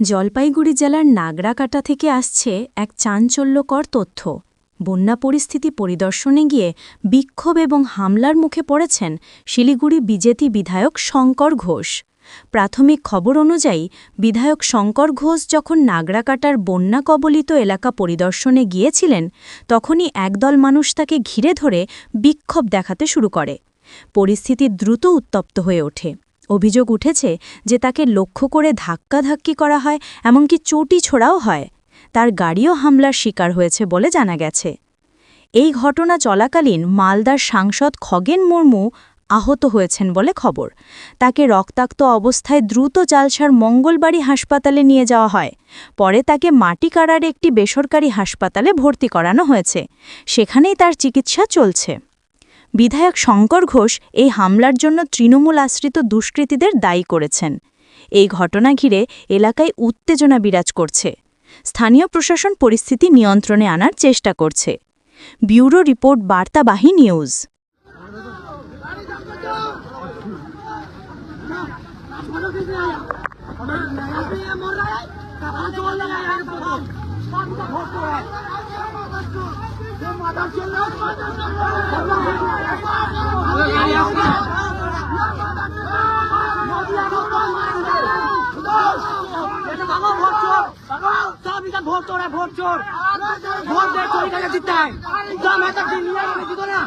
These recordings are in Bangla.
জলপাইগুড়ি জেলার নাগরাকাটা থেকে আসছে এক চাঞ্চল্যকর তথ্য। বন্যা পরিস্থিতি পরিদর্শনে গিয়ে বিক্ষোভ এবং হামলার মুখে পড়েছেন শিলিগুড়ি বিজেপি বিধায়ক শঙ্কর ঘোষ। প্রাথমিক খবর অনুযায়ী, বিধায়ক শঙ্কর ঘোষ যখন নাগরাকাটার বন্যা কবলিত এলাকা পরিদর্শনে গিয়েছিলেন, তখনই একদল মানুষ তাকে ঘিরে ধরে বিক্ষোভ দেখাতে শুরু করে। পরিস্থিতি দ্রুত উত্তপ্ত হয়ে ওঠে। অভিযোগ উঠেছে যে তাকে লক্ষ্য করে ধাক্কাধাক্কি করা হয়, এমনকি চটি ছোড়াও হয়। তার গাড়িও হামলার শিকার হয়েছে বলে জানা গেছে। এই ঘটনা চলাকালীন মালদার সাংসদ খগেন মুর্মু আহত হয়েছেন বলে খবর। তাকে রক্তাক্ত অবস্থায় দ্রুত জালসার মঙ্গলবাড়ি হাসপাতালে নিয়ে যাওয়া হয়। পরে তাকে মাটিকাড়ার একটি বেসরকারি হাসপাতালে ভর্তি করানো হয়েছে। সেখানেই তার চিকিৎসা চলছে। বিধায়ক শঙ্কর ঘোষ এই হামলার জন্য তৃণমূল আশ্রিত দুষ্কৃতীদের দায়ী করেছেন এই ঘটনা ঘিরে এলাকায় উত্তেজনা বিরাজ করছে স্থানীয় প্রশাসন পরিস্থিতি নিয়ন্ত্রণে আনার চেষ্টা করছে ব্যুরো রিপোর্ট বার্তাবাহী নিউজ का भोट चोर है भोट चोर भोट दे चोरी करके जीतता है दाम है तक दिन लिया मैंने जीतो ना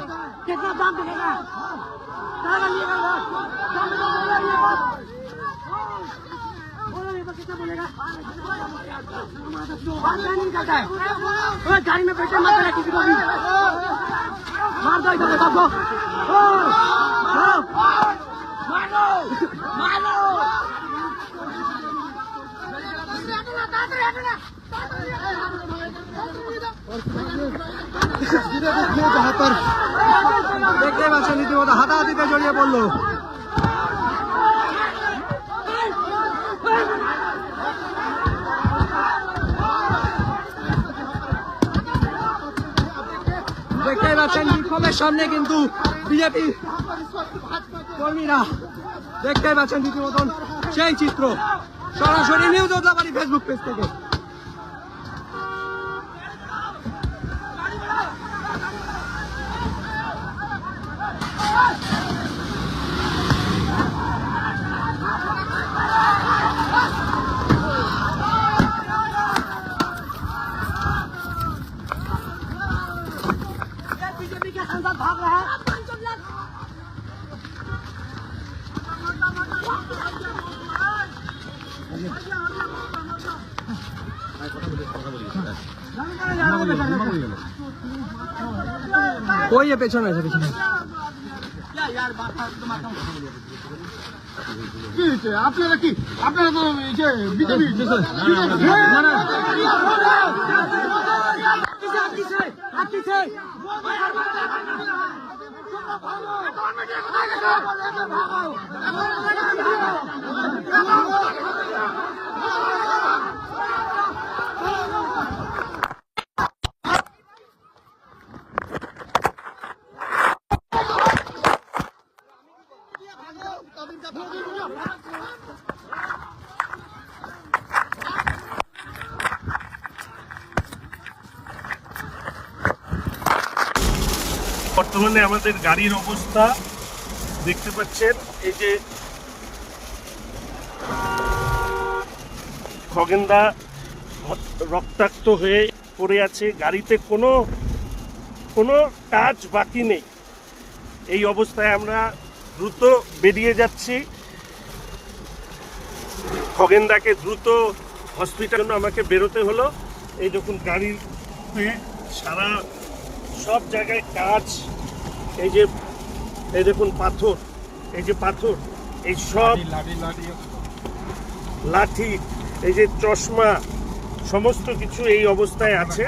कितना दाम देगा निकलता है गाड़ी में बैठे मत किसी को भी मार दो सबको দেখতে হাতাহাতিতে জড়িয়ে পড়ল দেখতেই পাচ্ছেন, বিক্ষোভের সামনে কিন্তু বিজেপি কর্মীরা দেখতেই পাচ্ছেন রীতিমতন সেই চিত্র। সরাসরি নিউজ ওদলাবাড়ি ফেসবুক পেজ থেকে। ওই পেছনে আছে পেছনে? আপনারা কি আপনারা তো যে বর্তমানে আমাদের গাড়ির অবস্থা দেখতে পাচ্ছেন, এই যে খগেন্দা রক্তাক্ত হয়ে পড়ে আছে, গাড়িতে কোনো কোনো কাজ বাকি নেই। এই অবস্থায় আমরা দ্রুত বেরিয়ে যাচ্ছি। খগেন্দাকে দ্রুত হসপিটাল জন্য আমাকে বেরোতে হলো। এই যখন গাড়ির সারা সব জায়গায় কাজ এই যে এই দেখুন পাথর এই যে পাথর এই সব লাঠি এই যে চশমা সমস্ত কিছু এই অবস্থায় আছে।